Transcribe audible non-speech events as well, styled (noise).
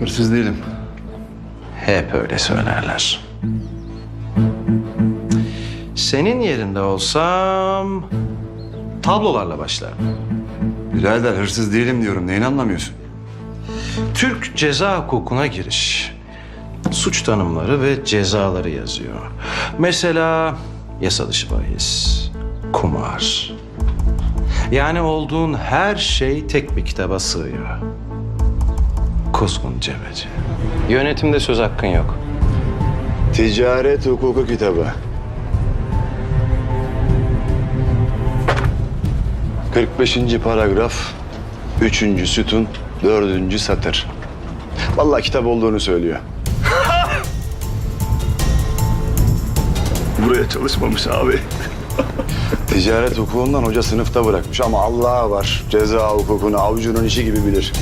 Hırsız değilim. Hep öyle söylerler. Senin yerinde olsam tablolarla başlardım. Birader hırsız değilim diyorum. Neyini anlamıyorsun? Türk ceza hukukuna giriş. Suç tanımları ve cezaları yazıyor. Mesela yasa dışı bahis, kumar. Yani olduğun her şey tek bir kitaba sığıyor. Kuzgun Cebeci. Yönetimde söz hakkın yok. Ticaret hukuku kitabı. 45. paragraf, 3. sütun, 4. satır. Vallahi kitap olduğunu söylüyor. (laughs) Buraya çalışmamış abi. Ticaret hukukundan hoca sınıfta bırakmış ama Allah'a var. Ceza hukukunu avucunun işi gibi bilir.